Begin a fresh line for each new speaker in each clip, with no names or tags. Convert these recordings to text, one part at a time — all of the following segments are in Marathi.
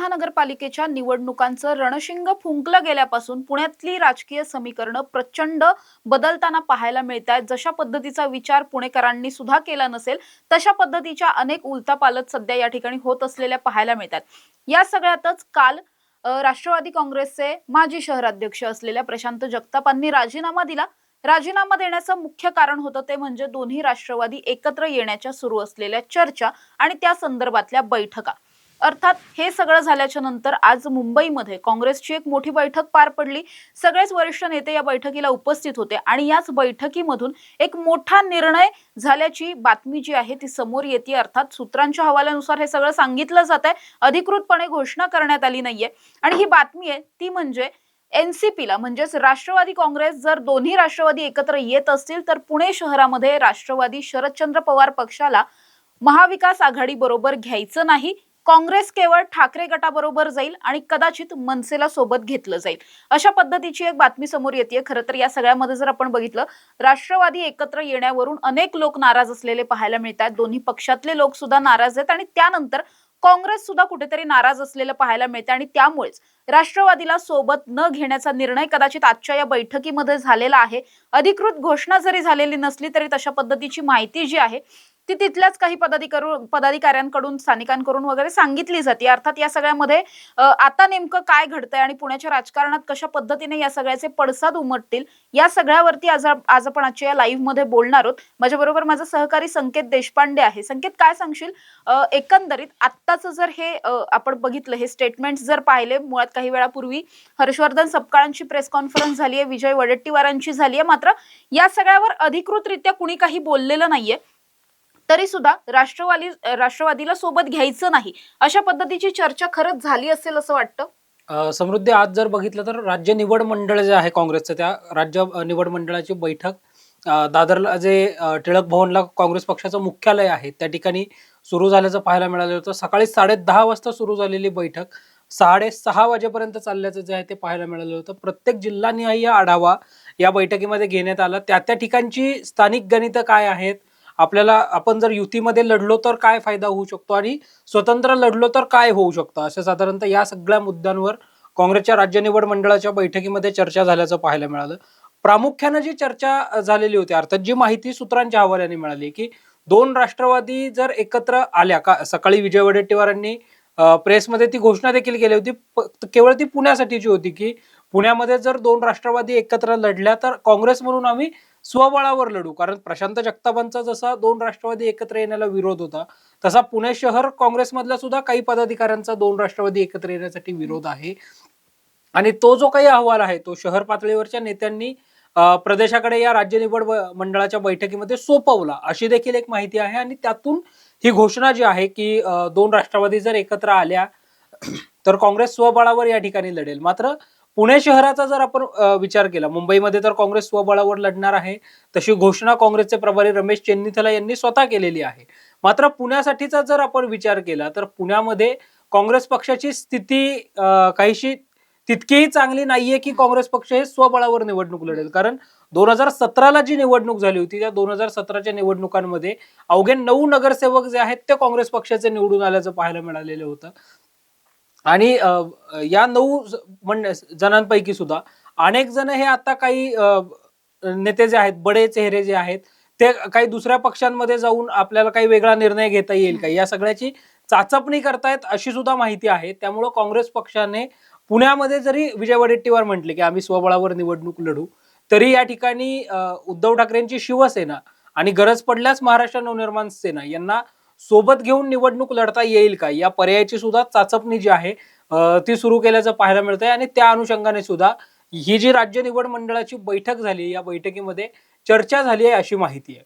महानगरपालिकेच्या निवडणुकांचं रणशिंग फुंकलं गेल्यापासून पुण्यातली राजकीय समीकरणं प्रचंड बदलताना पाहायला मिळत आहेत जशा पद्धतीचा विचार पुणेकरांनी सुद्धा केला नसेल तशा पद्धतीच्या अनेक उलथापालथ सध्या या ठिकाणी होत असलेल्या पाहायला मिळतात. या सगळ्यातच काल राष्ट्रवादी काँग्रेसचे माजी शहराध्यक्ष असलेल्या प्रशांत जगतापांनी राजीनामा दिला. राजीनामा देण्याचं मुख्य कारण होतं ते म्हणजे दोन्ही राष्ट्रवादी एकत्र येण्याच्या सुरू असलेल्या चर्चा आणि त्या संदर्भातल्या बैठका. अर्थात हे सगळं झाल्याच्यानंतर आज मुंबईमध्ये काँग्रेसची एक मोठी बैठक पार पडली. सगळेच वरिष्ठ नेते या बैठकीला उपस्थित होते आणि याच बैठकीमधून एक मोठा निर्णय झाल्याची बातमी जी आहे ती समोर येते. अर्थात सूत्रांच्या हवाल्यानुसार हे सगळं सांगितलं जात आहे. अधिकृतपणे घोषणा करण्यात आली नाहीये. आणि ही बातमी आहे ती म्हणजे एनसीपीला म्हणजेच राष्ट्रवादी काँग्रेस जर दोन्ही राष्ट्रवादी एकत्र येत असतील तर पुणे शहरामध्ये राष्ट्रवादी शरदचंद्र पवार पक्षाला महाविकास आघाडी बरोबर घ्यायचं नाही. काँग्रेस केवळ ठाकरे गटाबरोबर जाईल आणि कदाचित मनसेला सोबत घेतलं जाईल. अशा पद्धतीची एक बातमी समोर येते खरं तर या सगळ्यामध्ये जर आपण बघितलं राष्ट्रवादी एकत्र येण्यावरून अनेक लोक नाराज असलेले पाहायला मिळतात. दोन्ही पक्षातले लोक सुद्धा नाराज आहेत आणि त्यानंतर काँग्रेस सुद्धा कुठेतरी नाराज असलेलं पाहायला मिळतं आणि त्यामुळेच राष्ट्रवादीला सोबत न घेण्याचा निर्णय कदाचित आजच्या या बैठकीमध्ये झालेला आहे. अधिकृत घोषणा जरी झालेली नसली तरी तशा पद्धतीची माहिती जी आहे ती तिथल्याच काही पदाधिकारी पदाधिकाऱ्यांकडून स्थानिकांकडून वगैरे सांगितली जाते. अर्थात या सगळ्यामध्ये आता नेमकं काय घडतंय आणि पुण्याच्या राजकारणात कशा पद्धतीने या सगळ्याचे पडसाद उमटतील या सगळ्यावरती आज आज आपण आजच्या या लाईव्हमध्ये बोलणार आहोत. माझ्याबरोबर माझा सहकारी संकेत देशपांडे आहे. संकेत काय सांगशील? एकंदरीत आत्ताचं जर हे आपण बघितलं हे स्टेटमेंट जर पाहिले मुळात काही वेळापूर्वी हर्षवर्धन सपकाळांची प्रेस कॉन्फरन्स झाली आहे विजय वडेट्टीवारांची झाली आहे मात्र या सगळ्यावर अधिकृतरित्या कुणी काही बोललेलं नाहीये. तरी सुद्धा राष्ट्रवादी राष्ट्रवादीला सोबत घ्यायचं नाही. अशा पद्धतीची चर्चा खरंच झाली असेल असं वाटतं?
समृद्धी आज जर बघितलं तर राज्य निवड मंडळ जे आहे काँग्रेसचं त्या राज्य निवड मंडळाची बैठक दादरला जे टिळक भवनला काँग्रेस पक्षाचं मुख्यालय आहे त्या ठिकाणी सुरू झाल्याचं पाहायला मिळालं होतं. सकाळी साडे दहा वाजता सुरू झालेली बैठक साडेसहा वाजेपर्यंत चालल्याचं जे आहे ते पाहायला मिळालं होतं. प्रत्येक जिल्हानिहाय आढावा या बैठकीमध्ये घेण्यात आला. त्या त्या ठिकाणची स्थानिक गणितं काय आहेत? आपल्याला आपण जर युतीमध्ये लढलो तर काय फायदा होऊ शकतो आणि स्वतंत्र लढलो तर काय होऊ शकतं? अशा साधारणतः या सगळ्या मुद्द्यांवर काँग्रेसच्या राज्य निवड मंडळाच्या बैठकीमध्ये चर्चा झाल्याचं पाहायला मिळालं. प्रामुख्यानं जी चर्चा झालेली होती अर्थात जी माहिती सूत्रांच्या हवाल्याने मिळाली की दोन राष्ट्रवादी जर एकत्र आल्या का सकाळी विजय वडेट्टीवारांनी प्रेसमध्ये ती घोषणा देखील केली होती प- केवळ ती पुण्यासाठीची होती की पुण्यामध्ये जर दोन राष्ट्रवादी एकत्र लढल्या तर काँग्रेस म्हणून आम्ही स्वबळावर लढू. कारण प्रशांत जगतापांचा जसा दोन राष्ट्रवादी एकत्र येण्याला विरोध होता तसा पुणे शहर काँग्रेसमधल्या सुद्धा काही पदाधिकाऱ्यांचा दोन राष्ट्रवादी एकत्र येण्यासाठी विरोध आहे. आणि तो जो काही अहवाल आहे तो शहर पातळीवरच्या नेत्यांनी प्रदेशाकडे या राज्य निवड मंडळाच्या बैठकीमध्ये सोपवला. अशी देखील एक माहिती आहे. आणि त्यातून ही घोषणा जी आहे की दोन राष्ट्रवादी जर एकत्र आल्या तर काँग्रेस स्वबळावर या ठिकाणी लढेल. मात्र पुणे शहराचा जर आपण विचार केला मुंबईमध्ये तर काँग्रेस स्वबळावर लढणार आहे तशी घोषणा काँग्रेसचे प्रभारी रमेश चेन्नीथला यांनी स्वतः केलेली आहे. मात्र पुण्यासाठीचा जर आपण विचार केला तर पुण्यामध्ये काँग्रेस पक्षाची स्थिती काहीशी तितकीही चांगली नाहीये की काँग्रेस पक्ष हे स्वबळावर निवडणूक लढेल. कारण दोन हजार सतराला जी निवडणूक झाली होती त्या दोन हजार सतराच्या निवडणुकांमध्ये अवघे नऊ नगरसेवक जे आहेत ते काँग्रेस पक्षाचे निवडून आल्याचं पाहायला मिळालेलं होतं. आणि या नऊ म्हण जणांपैकी सुद्धा अनेक जण हे आता काही नेते जे आहेत बडे चेहरे जे आहेत ते काही दुसऱ्या पक्षांमध्ये जाऊन आपल्याला काही वेगळा निर्णय घेता येईल का? या सगळ्याची चाचपणी करतायत अशी सुद्धा माहिती आहे. त्यामुळं काँग्रेस पक्षाने पुण्यामध्ये जरी विजय वडेट्टीवार म्हटले की आम्ही स्वबळावर निवडणूक लढू तरी या ठिकाणी उद्धव ठाकरेंची शिवसेना आणि गरज पडल्यास महाराष्ट्र नवनिर्माण सेना यांना सोबत घेऊन निवडणूक लढता येईल का? या पर्यायाची सुद्धा चाचपणी जी आहे ती सुरू केल्याचं पाहायला मिळतंय आणि त्या अनुषंगाने सुद्धा ही जी राज्य निवड मंडळाची बैठक झाली या बैठकीमध्ये चर्चा झाली आहे अशी माहिती आहे.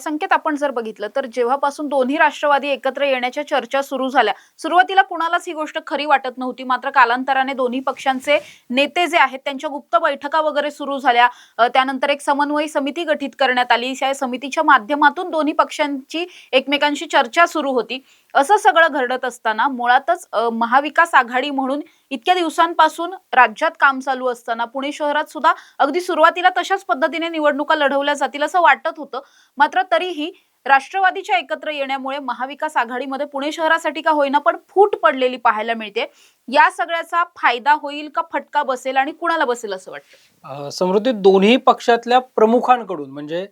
संकेत आपण जर बघितलं तर जेव्हापासून दोन्ही राष्ट्रवादी एकत्र येण्याच्या चर्चा सुरू झाल्या सुरुवातीला कुणालाच ही गोष्ट खरी वाटत नव्हती. मात्र कालांतराने दोन्ही पक्षांचे नेते जे आहेत त्यांच्या गुप्त बैठका वगैरे सुरू झाल्या. त्यानंतर एक समन्वय समिती गठीत करण्यात आली. या समितीच्या माध्यमातून दोन्ही पक्षांची एकमेकांशी चर्चा सुरू होती. असं सगळं घडत असताना मुळातच महाविकास आघाडी म्हणून इतक्या दिवसांपासून राज्यात काम चालू असताना पुणे शहरात सुद्धा अगदी सुरुवातीला तशाच पद्धतीने निवडणुका लढवल्या जातील असं वाटत होतं. मात्र तरीही राष्ट्रवादीच्या एकत्र येण्यामुळे महाविकास आघाडीमध्ये पुणे शहरासाठी का होईना पण फूट पडलेली पाहायला मिळते. या सगळ्याचा फायदा होईल का फटका बसेल आणि कुणाला बसेल असं वाटतं?
समृद्धी दोन्ही पक्षातल्या प्रमुखांकडून म्हणजे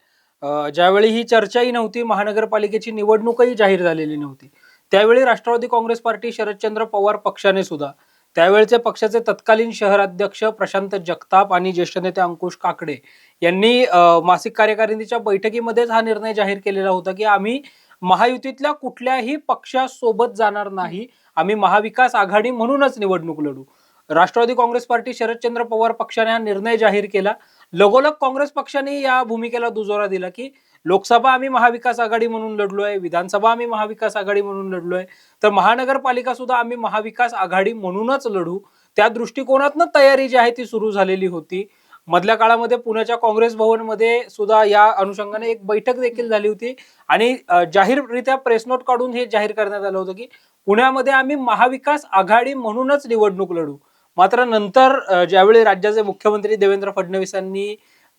ज्यावेळी ही चर्चाही नव्हती महानगरपालिकेची निवडणूकही जाहीर झालेली नव्हती त्यावेळी राष्ट्रवादी काँग्रेस पार्टी शरदचंद्र पवार पक्षाने सुद्धा त्यावेळचे पक्षाचे तत्कालीन शहराध्यक्ष प्रशांत जगताप आणि ज्येष्ठ नेते अंकुश काकडे यांनी मासिक कार्यकारिणीच्या बैठकीमध्येच हा निर्णय जाहीर केलेला होता की आम्ही महायुतीतल्या कुठल्याही पक्षासोबत जाणार नाही. आम्ही महाविकास आघाडी म्हणूनच निवडणूक लढू. राष्ट्रवादी काँग्रेस पार्टी शरदचंद्र पवार पक्षाने हा निर्णय जाहीर केला. लगोलग काँग्रेस पक्षाने या भूमिकेला दुजोरा दिला की लोकसभा आम्ही महाविकास आघाडी म्हणून लढलोय विधानसभा आम्ही महाविकास आघाडी म्हणून लढलोय तर महानगरपालिका सुद्धा आम्ही महाविकास आघाडी म्हणूनच लढू. त्या दृष्टिकोनातनं तयारी जी आहे ती सुरू झालेली होती. मधल्या काळामध्ये पुण्याच्या काँग्रेस भवनमध्ये सुद्धा या अनुषंगाने एक बैठक देखील झाली होती. आणि जाहीररित्या प्रेस नोट काढून हे जाहीर करण्यात आलं होतं की पुण्यामध्ये आम्ही महाविकास आघाडी म्हणूनच निवडणूक लढू. मात्र नंतर ज्यावेळी राज्याचे मुख्यमंत्री देवेंद्र फडणवीसांनी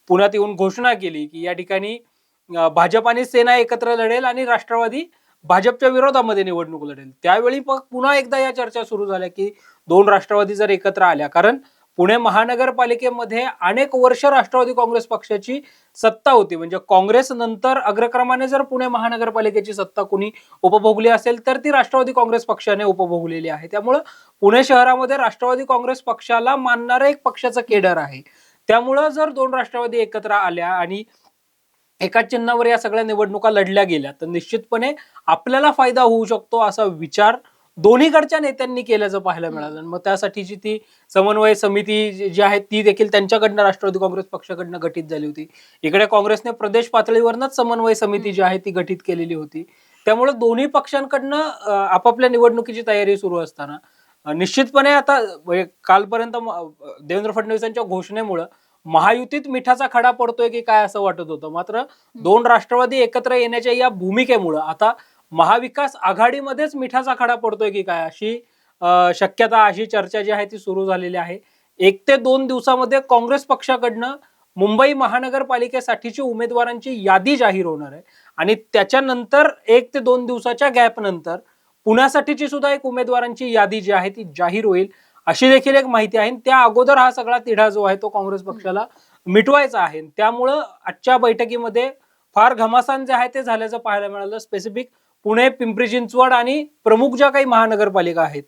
पुण्यात येऊन घोषणा केली की या ठिकाणी भाजप आणि सेना एकत्र लढेल आणि राष्ट्रवादी भाजपच्या विरोधामध्ये निवडणूक लढेल. त्यावेळी मग पुन्हा एकदा या चर्चा सुरू झाल्या की दोन राष्ट्रवादी जर एकत्र आल्या. कारण पुणे महानगरपालिकेमध्ये अनेक वर्ष राष्ट्रवादी काँग्रेस पक्षाची सत्ता होती. म्हणजे काँग्रेस नंतर अग्रक्रमाने जर पुणे महानगरपालिकेची सत्ता कुणी उपभोगली असेल तर ती राष्ट्रवादी काँग्रेस पक्षाने उपभोगलेली आहे. त्यामुळं पुणे शहरामध्ये राष्ट्रवादी काँग्रेस पक्षाला मानणारं एक पक्षाचं केडर आहे. त्यामुळं जर दोन राष्ट्रवादी एकत्र आल्या आणि एका चिन्हावर या सगळ्या निवडणुका लढल्या गेल्या तर निश्चितपणे आपल्याला फायदा होऊ शकतो असा विचार दोन्हीकडच्या नेत्यांनी केल्याचं पाहायला मिळालं. मग त्यासाठीची ती समन्वय समिती जी आहे ती देखील त्यांच्याकडनं राष्ट्रवादी काँग्रेस पक्षाकडनं गठीत झाली होती. इकडे काँग्रेसने प्रदेश पातळीवरनच समन्वय समिती जी आहे ती गठीत केलेली होती. त्यामुळे दोन्ही पक्षांकडनं आपापल्या निवडणुकीची तयारी सुरू असताना निश्चितपणे आता म्हणजे कालपर्यंत देवेंद्र फडणवीसांच्या घोषणेमुळं महायुतीत मिठाचा खडा पडतोय की काय असं वाटत होतं? मात्र दोन राष्ट्रवादी एकत्र येण्याच्या या भूमिकेमुळं आता महाविकास आघाडीमध्येच मिठाचा खडा पडतोय की काय अशी शक्यता अशी चर्चा जी आहे ती सुरू झालेली आहे. एक ते दोन दिवसामध्ये काँग्रेस पक्षाकडनं मुंबई महानगरपालिकेसाठीची उमेदवारांची यादी जाहीर होणार आहे. आणि त्याच्यानंतर एक ते दोन दिवसाच्या गॅप नंतर पुण्यासाठीची सुद्धा एक उमेदवारांची यादी जी आहे ती जाहीर होईल. अशी देखील एक माहिती आहे. त्या अगोदर हा सगळा तिढा जो आहे तो काँग्रेस पक्षाला मिटवायचा आहे. त्यामुळं आजच्या बैठकीमध्ये फार घमासान जे आहे ते झाल्याचं पाहायला मिळालं. स्पेसिफिक पुणे पिंपरी चिंचवड आणि प्रमुख ज्या काही महानगरपालिका आहेत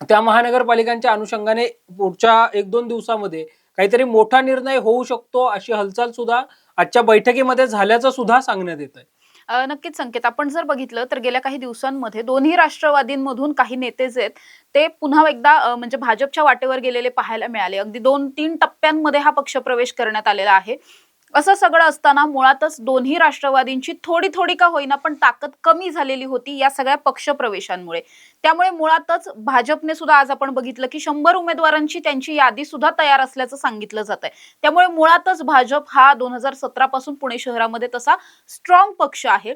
त्या महानगरपालिकांच्या अनुषंगाने पुढच्या एक दोन दिवसामध्ये काहीतरी मोठा निर्णय होऊ शकतो अशी हालचाल सुद्धा आजच्या बैठकीमध्ये झाल्याचं सुद्धा सांगण्यात येत आहे
नक्कीच संकेत. आपण जर बघितलं तर गेल्या काही दिवसांमध्ये दोन्ही राष्ट्रवादींमधून काही नेते जे आहेत ते पुन्हा एकदा म्हणजे भाजपच्या वाटेवर गेलेले पाहायला मिळाले. अगदी दोन तीन टप्प्यांमध्ये हा पक्ष प्रवेश करण्यात आलेला आहे. असं सगळं असताना मुळातच दोन्ही राष्ट्रवादींची थोडी थोडी का होईना पण ताकद कमी झालेली होती या सगळ्या पक्ष प्रवेशांमुळे त्यामुळे मुळातच भाजपने सुद्धा आज आपण बघितलं की शंभर उमेदवारांची त्यांची यादी सुद्धा तयार असल्याचं सांगितलं जात आहे त्यामुळे मुळातच भाजप हा दोन हजार सतरा पासून पुणे शहरामध्ये तसा स्ट्रॉंग पक्ष आहे.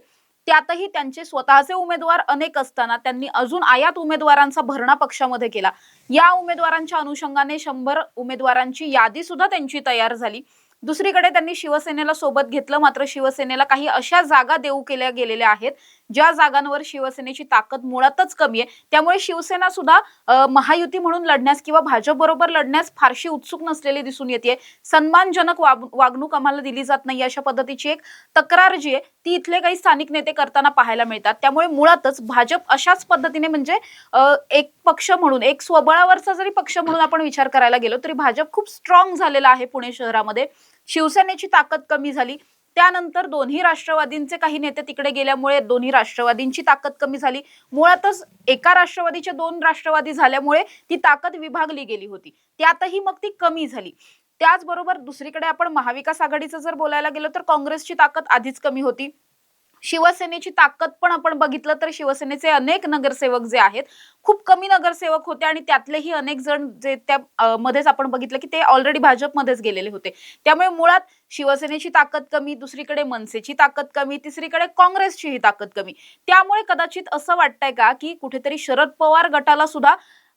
त्यातही त्यांचे स्वतःचे उमेदवार अनेक असताना त्यांनी अजून आयात उमेदवारांचा भरणा पक्षामध्ये केला. या उमेदवारांच्या अनुषंगाने शंभर उमेदवारांची यादी सुद्धा त्यांची तयार झाली. दुसरीकडे त्यांनी शिवसेनेला सोबत घेतलं मात्र शिवसेनेला काही अशा जागा देऊ केल्या गेलेल्या आहेत ज्या जागांवर शिवसेनेची ताकद मुळातच कमी आहे. त्यामुळे शिवसेना सुद्धा महायुती म्हणून लढण्यास किंवा भाजप बरोबर लढण्यास फारशी उत्सुक नसलेली दिसून येते सन्मानजनक वाग- वागणूक आम्हाला दिली जात नाही अशा पद्धतीची एक तक्रार जी आहे ती इथले काही स्थानिक नेते करताना पाहायला मिळतात. त्यामुळे मुळातच भाजप अशाच पद्धतीने म्हणजे एक पक्ष म्हणून एक स्वबळावरचा जरी पक्ष म्हणून आपण विचार करायला गेलो तरी भाजप खूप स्ट्रॉंग झालेला आहे पुणे शहरामध्ये. शिवसेनेची ताकद कमी झाली. त्यानंतर दोन्ही राष्ट्रवादींचे काही नेते तिकडे गेल्यामुळे दोन्ही राष्ट्रवादींची ताकद कमी झाली. मुळातच एका राष्ट्रवादीचे दोन राष्ट्रवादी झाल्यामुळे ती ताकद विभागली गेली होती. त्यातही मग ती कमी झाली. त्याचबरोबर दुसरीकडे आपण महाविकास आघाडीचं जर बोलायला गेलो तर काँग्रेसची ताकद आधीच कमी होती. शिवसेनेची ताकद पण आपण बघितलं तर शिवसेनेचे अनेक नगरसेवक जे आहेत खूप कमी नगरसेवक होते आणि त्यातलेही अनेक जण जे त्या मध्येच आपण बघितलं की ते ऑलरेडी भाजपमध्येच गेलेले होते. त्यामुळे मुळात शिवसेनेची ताकद कमी दुसरीकडे मनसेची ताकद कमी तिसरीकडे काँग्रेसचीही ताकद कमी. त्यामुळे कदाचित असं वाटतंय का की कुठेतरी शरद पवार गटाला सुद्धा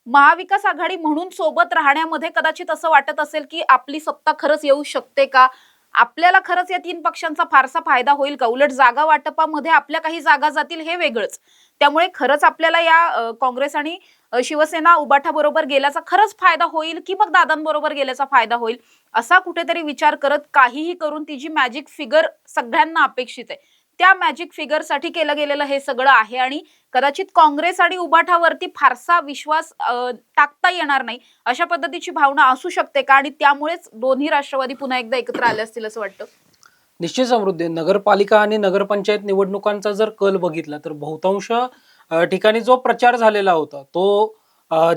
महाविकास आघाडी म्हणून सोबत राहण्यामध्ये कदाचित असं वाटत असेल की आपली सत्ता खरंच येऊ शकते का? आपल्याला खरंच या तीन पक्षांचा फारसा फायदा होईल का? उलट जागा वाटपामध्ये आपल्या काही जागा जातील हे वेगळंच. त्यामुळे खरंच आपल्याला या काँग्रेस आणि शिवसेना उबाठा बरोबर गेल्याचा खरंच फायदा होईल की मग दादांबरोबर गेल्याचा फायदा होईल? असा कुठेतरी विचार करत काहीही करून ती जी मॅजिक फिगर सगळ्यांना अपेक्षित आहे. त्या मॅजिक फिगरसाठी केलं गेलेलं हे सगळं आहे आणि कदाचित काँग्रेस आणि उबाठावरती फारसा विश्वास टाकता येणार नाही अशा पद्धतीची भावना असू शकते का? आणि त्यामुळेच दोन्ही राष्ट्रवादी पुन्हा एकदा एकत्र आले असतील असं वाटतं?
निश्चित समृद्धी नगरपालिका आणि नगरपंचायत निवडणुकांचा जर कल बघितला तर बहुतांश ठिकाणी जो प्रचार झालेला होता तो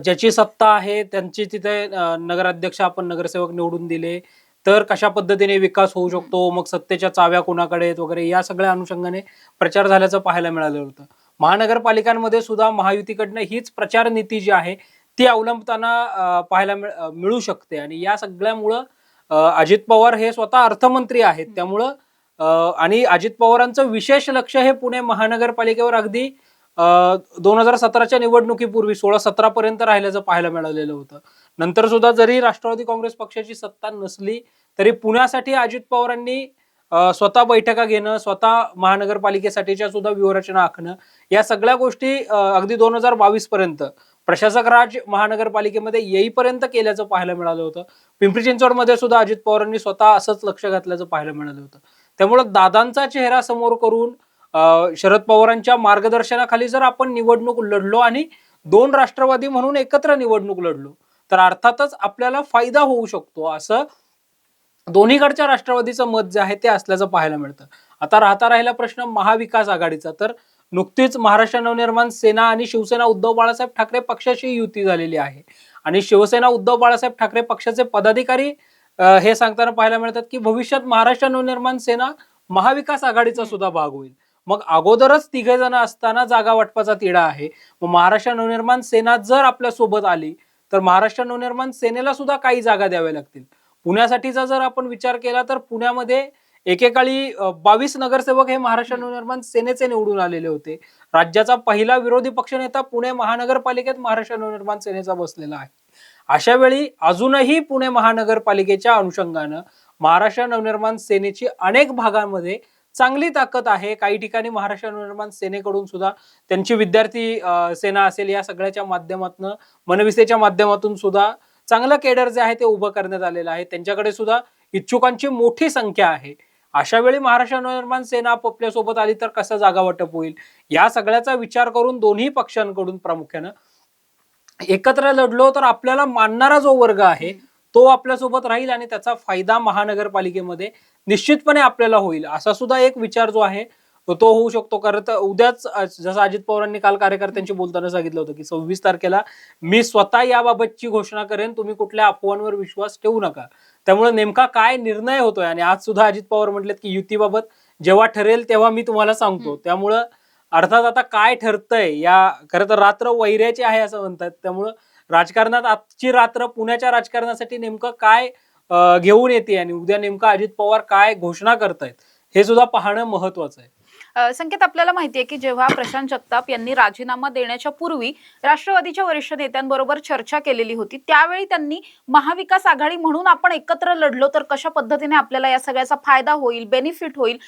ज्याची सत्ता आहे त्यांची तिथे नगराध्यक्ष आपण नगरसेवक निवडून दिले. तर कशा पद्धतीने विकास होऊ शकतो मग सत्तेच्या चाव्या कोणाकडे आहेत वगैरे या सगळ्या अनुषंगाने प्रचार झाल्याचं पाहायला मिळालं होतं. महानगरपालिकांमध्ये सुद्धा महायुतीकडनं हीच प्रचार नीती जी आहे ती अवलंबताना पाहायला मिळ- शकते. आणि या सगळ्यामुळं अजित पवार हे स्वतः अर्थमंत्री आहेत. त्यामुळं अ, आणि अजित पवारांचं विशेष लक्ष हे पुणे महानगरपालिकेवर अगदी दोन हजार सतराच्या निवडणुकीपूर्वी सोळा सतरा पर्यंत राहिल्याचं पाहायला मिळालेलं होतं. नंतर सुद्धा जरी राष्ट्रवादी काँग्रेस पक्षाची सत्ता नसली तरी पुण्यासाठी अजित पवारांनी स्वतः बैठका घेणं स्वतः महानगरपालिकेसाठीच्या सुद्धा व्यूहरचना आखणं या सगळ्या गोष्टी अगदी दोन हजार बावीस पर्यंत प्रशासक राज महानगरपालिकेमध्ये येईपर्यंत केल्याचं पाहायला मिळालं होतं. पिंपरी चिंचवडमध्ये सुद्धा अजित पवारांनी स्वतः असंच लक्ष घातल्याचं पाहायला मिळालं होतं. त्यामुळं दादांचा चेहरा समोर करून शरद पवारांच्या मार्गदर्शनाखाली जर आपण निवडणूक लढलो आणि दोन राष्ट्रवादी म्हणून एकत्र निवडणूक लढलो तर अर्थातच आपल्याला फायदा होऊ शकतो. असं दोन्हीकडच्या राष्ट्रवादीचं मत जे आहे ते असल्याचं पाहायला मिळतं. आता राहता राहिला प्रश्न महाविकास आघाडीचा. तर नुकतीच महाराष्ट्र नवनिर्माण सेना आणि शिवसेना उद्धव बाळासाहेब ठाकरे पक्षाची युती झालेली आहे. आणि शिवसेना उद्धव बाळासाहेब ठाकरे पक्षाचे पदाधिकारी हे सांगताना पाहायला मिळतात की भविष्यात महाराष्ट्र नवनिर्माण सेना महाविकास आघाडीचा सुद्धा भाग होईल. मग अगोदरच तिघे जण असताना जागा वाटपाचा तिढा आहे. मग महाराष्ट्र नवनिर्माण सेना जर आपल्यासोबत आली तर महाराष्ट्र नवनिर्माण सेनेला सुद्धा काही जागा द्याव्या लागतील. पुण्यासाठीचा जर आपण विचार केला तर पुण्यामध्ये एकेकाळी बावीस नगरसेवक हे महाराष्ट्र नवनिर्माण सेनेचे निवडून आलेले होते. राज्याचा पहिला विरोधी पक्षनेता पुणे महानगरपालिकेत महाराष्ट्र नवनिर्माण सेनेचा बसलेला आहे. अशा वेळी अजूनही पुणे महानगरपालिकेच्या अनुषंगानं महाराष्ट्र नवनिर्माण सेनेची अनेक भागांमध्ये चांगली ताकद आहे. काही ठिकाणी महाराष्ट्र निर्माण सेनेकडून सुद्धा त्यांची विद्यार्थी सेना असेल या सगळ्याच्या माध्यमातून मनविसेच्या माध्यमातून सुद्धा चांगलं केडर जे आहे ते उभं करण्यात आलेलं आहे. त्यांच्याकडे सुद्धा इच्छुकांची मोठी संख्या आहे. अशा वेळी महाराष्ट्र नवनिर्माण सेना आपल्यासोबत आली तर कसं जागा वाटप होईल? या सगळ्याचा विचार करून दोन्ही पक्षांकडून प्रामुख्यानं एकत्र लढलो तर आपल्याला मानणारा जो वर्ग आहे तो आपल्यासोबत राहील आणि त्याचा फायदा महानगरपालिकेमध्ये निश्चितपणे आपल्याला होईल. असा सुद्धा एक विचार जो आहे तो तो होऊ शकतो. कारण तर उद्याच जसं अजित पवारांनी काल कार्यकर्त्यांशी बोलताना सांगितलं होतं की सव्वीस तारखेला मी स्वतः याबाबतची घोषणा करेन. तुम्ही कुठल्या अफवांवर विश्वास ठेवू नका. त्यामुळे नेमका काय निर्णय होतोय? आणि आज सुद्धा अजित पवार म्हटलेत की युतीबाबत जेव्हा ठरेल तेव्हा मी तुम्हाला सांगतो. त्यामुळं अर्थात आता काय ठरतंय? या खरं तर रात्र वैऱ्याची आहे असं म्हणतात. त्यामुळं राजकारणात आजची रात्र पुण्याच्या राजकारणासाठी नेमकं काय घेऊन येते आणि उद्या नेमका अजित पवार काय घोषणा करतायत हे सुद्धा पाहणं महत्वाचं आहे.
संकेत आपल्याला माहिती आहे की जेव्हा प्रशांत जगताप यांनी राजीनामा देण्याच्या पूर्वी राष्ट्रवादीच्या वरिष्ठ नेत्यांबरोबर चर्चा केलेली होती त्यावेळी त्यांनी महाविकास आघाडी म्हणून आपण एकत्र लढलो तर कशा पद्धतीने आपल्याला या सगळ्याचा फायदा होईल बेनिफिट होईल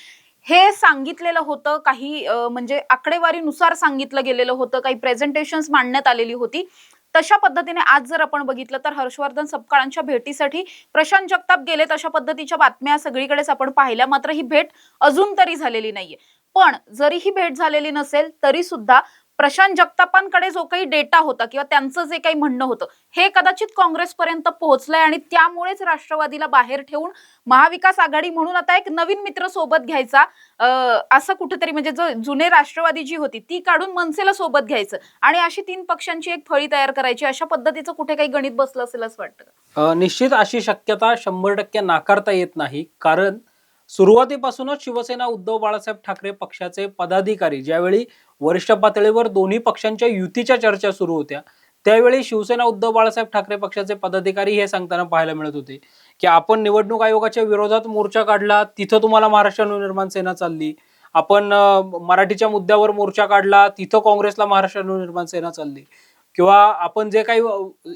हे सांगितलेलं होतं काही म्हणजे आकडेवारीनुसार सांगितलं गेलेलं होतं काही प्रेझेंटेशन मांडण्यात आलेली होती. तशा पद्धतीने आज जर आपण बघितलं तर हर्षवर्धन सपकाळांच्या भेटीसाठी प्रशांत जगताप गेलेत अशा पद्धतीच्या बातम्या सगळीकडेच आपण पाहिल्या. मात्र ही भेट अजून तरी झालेली नाहीये. पण जरी ही भेट झालेली नसेल तरी सुद्धा प्रशांत जगतापांकडे जो काही डेटा होता किंवा त्यांचं जे काही म्हणणं होतं हे कदाचित काँग्रेसपर्यंत पोहोचलंय आणि त्यामुळेच राष्ट्रवादीला बाहेर ठेवून महाविकास आघाडी म्हणून आता एक नवीन मित्र सोबत घ्यायचा असं कुठेतरी म्हणजे जो जुने राष्ट्रवादी जी होती ती काढून मनसेला सोबत घ्यायचं आणि अशी तीन पक्षांची एक फळी तयार करायची अशा पद्धतीचं कुठे काही गणित बसलं असेल असं वाटतं?
निश्चित अशी शक्यता शंभर टक्के नाकारता येत नाही कारण सुरुवातीपासूनच शिवसेना उद्धव बाळासाहेब ठाकरे पक्षाचे पदाधिकारी ज्यावेळी वरिष्ठ पातळीवर दोन्ही पक्षांच्या युतीच्या चर्चा सुरू होत्या. त्यावेळी शिवसेना उद्धव बाळासाहेब ठाकरे पक्षाचे पदाधिकारी हे सांगताना पाहायला मिळत होते की आपण निवडणूक आयोगाच्या विरोधात मोर्चा काढला तिथं तुम्हाला महाराष्ट्र नवनिर्माण सेना चालली. आपण मराठीच्या मुद्द्यावर मोर्चा काढला तिथं काँग्रेसला महाराष्ट्र नवनिर्माण सेना चालली. किंवा आपण जे काही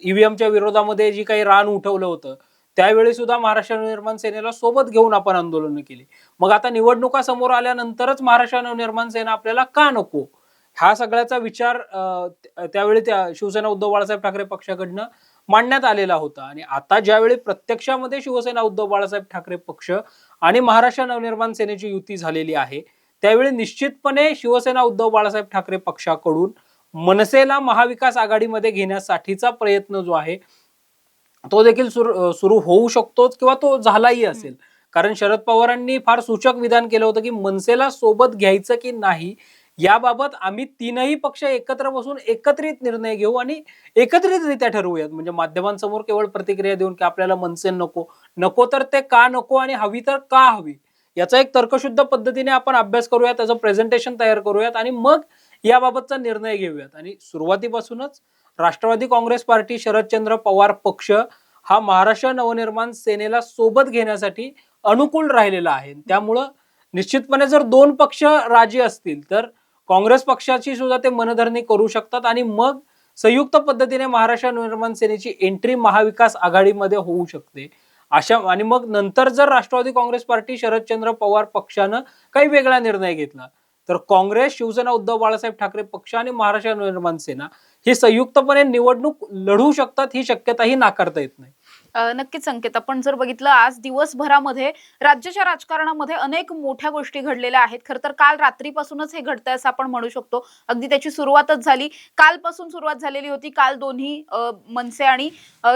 ईव्हीएमच्या विरोधामध्ये जी काही रान उठवलं होतं त्यावेळी सुद्धा महाराष्ट्र नवनिर्माण सेनेला सोबत घेऊन आपण आंदोलन केली. मग आता निवडणुका समोर आल्यानंतरच महाराष्ट्र नवनिर्माण सेना आपल्याला का नको? हा सगळ्याचा विचार त्यावेळी त्या शिवसेना उद्धव बाळासाहेब ठाकरे पक्षाकडनं मांडण्यात आलेला होता. आणि आता ज्यावेळी प्रत्यक्षामध्ये शिवसेना उद्धव बाळासाहेब ठाकरे पक्ष आणि महाराष्ट्र नवनिर्माण सेनेची युती झालेली आहे त्यावेळी निश्चितपणे शिवसेना उद्धव बाळासाहेब ठाकरे पक्षाकडून मनसेला महाविकास आघाडीमध्ये घेण्यासाठीचा प्रयत्न जो आहे तो देखील सुरू सुरू होऊ शकतोच किंवा तो झालाही असेल. कारण शरद पवारांनी फार सूचक विधान केलं होतं की मनसेला सोबत घ्यायचं की नाही याबाबत आम्ही तीनही पक्ष एकत्र बसून एकत्रित निर्णय घेऊ आणि एकत्रितरित्या ठरवूयात. म्हणजे माध्यमांसमोर केवळ प्रतिक्रिया देऊन की आपल्याला मनसे नको नको तर ते का नको आणि हवी तर का हवी याचा एक तर्कशुद्ध पद्धतीने आपण अभ्यास करूयात त्याचं प्रेझेंटेशन तयार करूयात आणि मग याबाबतचा निर्णय घेऊयात. आणि सुरुवातीपासूनच राष्ट्रवादी काँग्रेस पार्टी शरदचंद्र पवार पक्ष हा महाराष्ट्र नवनिर्माण सेनेला सोबत घेण्यासाठी अनुकूल राहिलेला आहे. त्यामुळं निश्चितपणे जर दोन पक्ष राजी असतील तर काँग्रेस पक्षाची सुद्धा ते मनधरणी करू शकतात आणि मग संयुक्त पद्धतीने महाराष्ट्र नवनिर्माण सेनेची एंट्री महाविकास आघाडीमध्ये होऊ शकते. अशा आणि मग नंतर जर राष्ट्रवादी काँग्रेस पार्टी शरदचंद्र पवार पक्षानं काही वेगळा निर्णय घेतला तर काँग्रेस शिवसेना उद्धव बाळासाहेब ठाकरे पक्ष आणि महाराष्ट्र निर्माण सेना ही संयुक्तपणे निवडणूक लढू शकतात ही शक्यताही नाकारता येत नाही.
नक्कीच संकेत. आपण जर बघितलं आज दिवसभरामध्ये राज्याच्या राजकारणामध्ये अनेक मोठ्या गोष्टी घडलेल्या आहेत. खर तर काल रात्रीपासूनच हे घडतंय असं आपण म्हणू शकतो. अगदी त्याची सुरुवातच झाली. कालपासून सुरुवात झालेली होती. काल दोन्ही मनसे आणि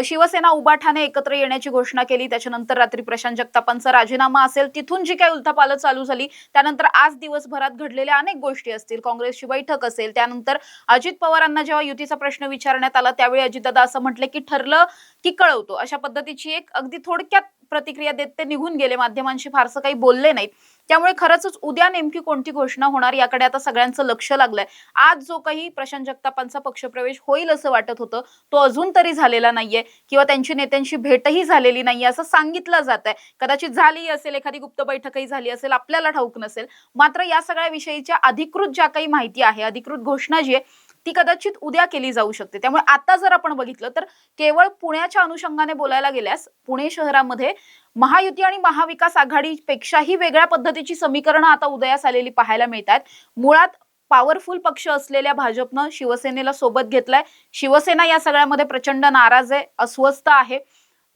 शिवसेना उबाठाने एकत्र येण्याची घोषणा केली. त्याच्यानंतर रात्री प्रशांत जगतापांचा राजीनामा असेल. तिथून जी काही उलथापालथ चालू झाली त्यानंतर आज दिवसभरात घडलेल्या अनेक गोष्टी असतील. काँग्रेसची बैठक असेल. त्यानंतर अजित पवारांना जेव्हा युतीचा प्रश्न विचारण्यात आला त्यावेळी अजितदादा असं म्हटले की ठरलं की कळवतो. अशा पद्धतीची एक अगदी थोडक्यात प्रतिक्रिया देत ते निघून गेले. माध्यमांशी फारसं काही बोलले नाहीत. त्यामुळे खरंच उद्या नेमकी कोणती घोषणा होणार याकडे आता सगळ्यांचं लक्ष लागलंय. आज जो काही प्रशांत जगतापांचा पक्षप्रवेश होईल असं वाटत होतं तो अजून तरी झालेला नाहीये किंवा त्यांची नेत्यांशी भेटही झालेली नाहीये असं सांगितलं जात आहे कदाचित झाली असेल एखादी गुप्त बैठकही झाली असेल आपल्याला ठाऊक नसेल. मात्र या सगळ्या विषयीच्या अधिकृत ज्या काही माहिती आहे अधिकृत घोषणा जी आहे ती कदाचित उद्या केली जाऊ शकते. त्यामुळे आता जर आपण बघितलं तर केवळ पुण्याच्या अनुषंगाने बोलायला गेल्यास पुणे शहरामध्ये महायुती आणि महाविकास आघाडीपेक्षाही वेगळ्या पद्धतीची समीकरणं आता उदयास आलेली पाहायला मिळतात. मुळात पॉवरफुल पक्ष असलेल्या भाजपनं शिवसेनेला सोबत घेतलाय. शिवसेना या सगळ्यामध्ये प्रचंड नाराज आहे अस्वस्थ आहे.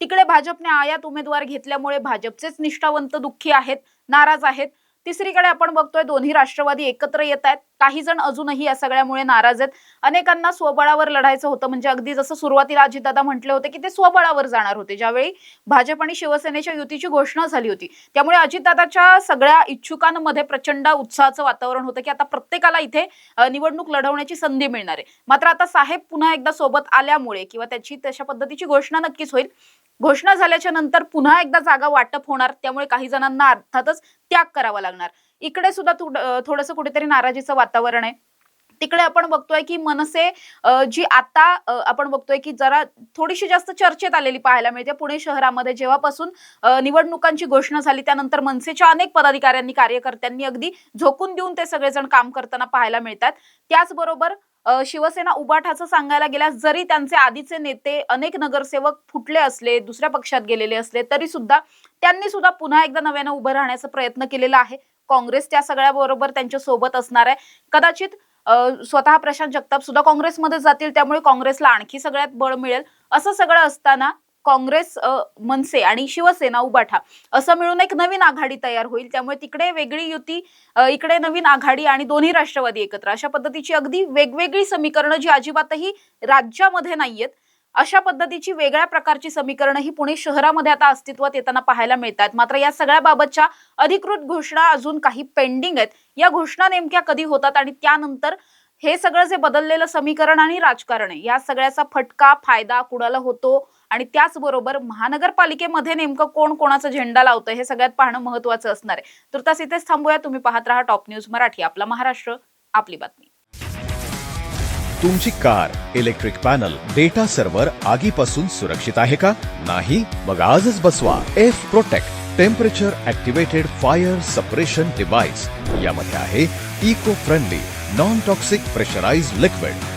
तिकडे भाजपने आयात उमेदवार घेतल्यामुळे भाजपचेच निष्ठावंत दुःखी आहेत नाराज आहेत. तिसरीकडे आपण बघतोय दोन्ही राष्ट्रवादी एकत्र येत आहेत. काही जण अजूनही या सगळ्यामुळे नाराज आहेत. अनेकांना स्वबळावर लढायचं होतं. म्हणजे अगदी जसं सुरुवातीला अजितदादा म्हटले होते की ते स्वबळावर जाणार होते. ज्यावेळी भाजप आणि शिवसेनेच्या युतीची घोषणा झाली होती. त्यामुळे अजितदादाच्या सगळ्या इच्छुकांमध्ये प्रचंड उत्साहाचं वातावरण होतं की आता प्रत्येकाला इथे निवडणूक लढवण्याची संधी मिळणार आहे. मात्र आता साहेब पुन्हा एकदा सोबत आल्यामुळे किंवा त्याची तशा पद्धतीची घोषणा नक्कीच होईल. घोषणा झाल्याच्यानंतर पुन्हा एकदा जागा वाटप होणार त्यामुळे काही जणांना अर्थातच त्याग करावा लागणार. इकडे सुद्धा थोडस कुठेतरी नाराजीचं वातावरण आहे. तिकडे आपण बघतोय की मनसे जी आता आपण बघतोय की जरा थोडीशी जास्त चर्चेत आलेली पाहायला मिळते. पुणे शहरामध्ये जेव्हापासून निवडणुकांची घोषणा झाली त्यानंतर मनसेच्या अनेक पदाधिकाऱ्यांनी कार्यकर्त्यांनी अगदी झोकून देऊन ते सगळेजण काम करताना पाहायला मिळतात. त्याचबरोबर शिवसेना उबाठाचं सांगायला गेल्यास जरी त्यांचे आधीचे नेते अनेक नगरसेवक फुटले असले दुसऱ्या पक्षात गेलेले असले तरी सुद्धा त्यांनी सुद्धा पुन्हा एकदा नव्यानं उभं राहण्याचा प्रयत्न केलेला आहे. काँग्रेस त्या सगळ्या बरोबर त्यांच्यासोबत असणार आहे. कदाचित स्वतः प्रशांत जगताप सुद्धा काँग्रेसमध्ये जातील त्यामुळे काँग्रेसला आणखी सगळ्यात बळ मिळेल. असं सगळं असताना काँग्रेस मनसे आणि शिवसेना उबाठा असं मिळून एक नवीन आघाडी तयार होईल. त्यामुळे तिकडे वेगळी युती इकडे नवीन आघाडी आणि दोन्ही राष्ट्रवादी एकत्र. अशा पद्धतीची अगदी वेगवेगळी समीकरणं जी अजिबातही राज्यामध्ये नाहीयेत अशा पद्धतीची वेगळ्या प्रकारची समीकरणं ही पुणे शहरामध्ये आता अस्तित्वात येताना पाहायला मिळतात मात्र या सगळ्या बाबतच्या अधिकृत घोषणा अजून काही पेंडिंग आहेत. या घोषणा नेमक्या कधी होतात आणि त्यानंतर हे सगळं जे बदललेलं समीकरण आणि राजकारण आहे या सगळ्याचा फटका फायदा कुणाला होतो आणि त्याचबरोबर महानगरपालिकेमध्ये नेमकं कोण कोणाचा झेंडा लावतं हे सगळ्यात पाहणं महत्वाचं असणार आहे. तुर्तास इथेच थांबूया. तुम्ही पाहत राहा टॉप न्यूज मराठी आपला महाराष्ट्र आपली बातमी.
तुमची car electric panel data server आगीपासून सुरक्षित आहे का? नाही? मग आजच बसवा. F protect temperature activated fire suppression device. यामध्ये आहे eco friendly non toxic pressurise liquid.